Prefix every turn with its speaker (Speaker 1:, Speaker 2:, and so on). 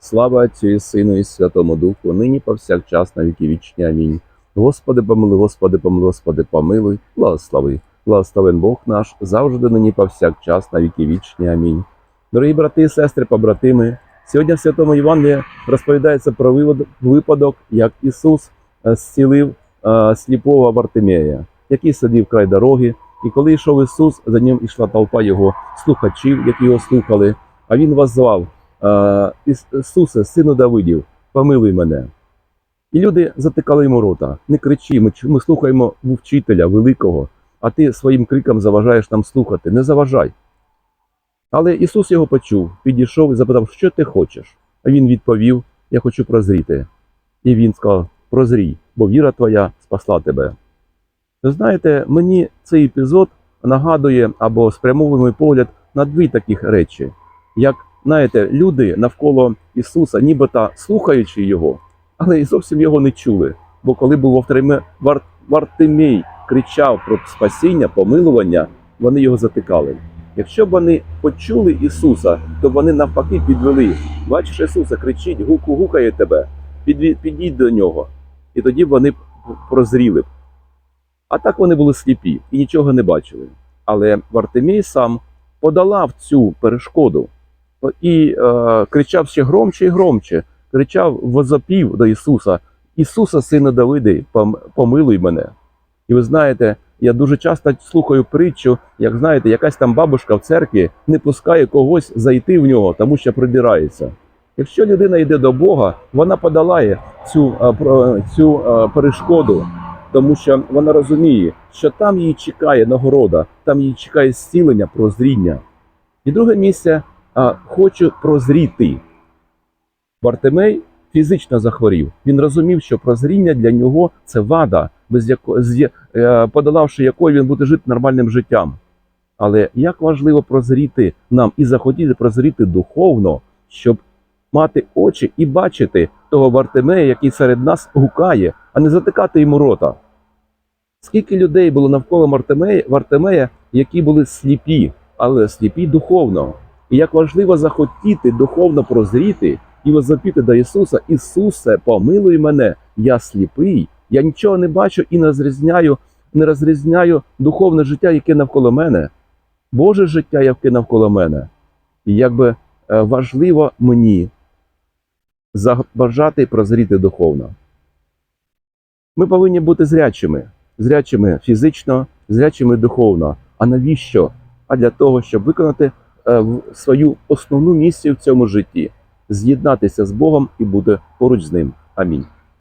Speaker 1: Слава Отцю і Сину і Святому Духу, нині повсякчас на віки вічні. Амінь. Господи, помилуй, Господи, помилуй, Господи, помилуй, благослови. Благословен Бог наш, завжди нині повсякчас на віки вічні. Амінь. Дорогі брати і сестри, побратими, сьогодні в Святому Євангелії розповідається про випадок, як Ісус е, зцілив е, сліпого Вартимея, який сидів край дороги, і коли йшов Ісус, за ним йшла толпа його слухачів, які його слухали, а він воззвав е, «Іс- Ісусе, сину Давидів, помилуй мене. І люди затикали йому рота. Не кричи, ми, ми слухаємо вчителя великого, а ти своїм криком заважаєш нам слухати. Не заважай. Але Ісус його почув, підійшов і запитав, що ти хочеш. А він відповів: Я хочу прозріти. І він сказав: Прозрій, бо віра твоя спасла тебе. Ви знаєте, мені цей епізод нагадує або спрямовує мій погляд на дві таких речі. Як знаєте, люди навколо Ісуса, нібито слухаючи Його, але і зовсім його не чули. Бо коли був Вар- Вартимей кричав про спасіння, помилування, вони його затикали. Якщо б вони почули Ісуса, то вони навпаки підвели. Бачиш, Ісуса кричить, гуку гукає тебе, підійдь до нього. І тоді б вони прозріли. А так вони були сліпі і нічого не бачили. Але Вартимей сам подолав цю перешкоду і е, кричав ще громче і громче, кричав, возопів до Ісуса: Ісуса, сина Давиди, помилуй мене. І ви знаєте, я дуже часто слухаю притчу, як знаєте, якась там бабушка в церкві не пускає когось зайти в нього, тому що придирається. Якщо людина йде до Бога, вона подолає цю, е, цю е, перешкоду, тому що вона розуміє, що там її чекає нагорода, там її чекає зцілення, прозріння. І друге місце а, хочу прозріти. Бартимей фізично захворів. Він розумів, що прозріння для нього це вада, без яко, з, е, подолавши якої він буде жити нормальним життям. Але як важливо прозріти нам і захотіти прозріти духовно, щоб мати очі і бачити того Вартимея, який серед нас гукає, а не затикати йому рота. Скільки людей було навколо Мартимея, які були сліпі, але сліпі духовно. І як важливо захотіти духовно прозріти і возопіти до Ісуса: Ісусе, помилуй мене, я сліпий, я нічого не бачу і не розрізняю, не розрізняю духовне життя, яке навколо мене, Боже життя, яке навколо мене. І якби е, важливо мені забажати прозріти духовно. Ми повинні бути зрячими, зрячими фізично, зрячими духовно. А навіщо? А для того, щоб виконати свою основну місію в цьому житті з'єднатися з Богом і бути поруч з ним. Амінь.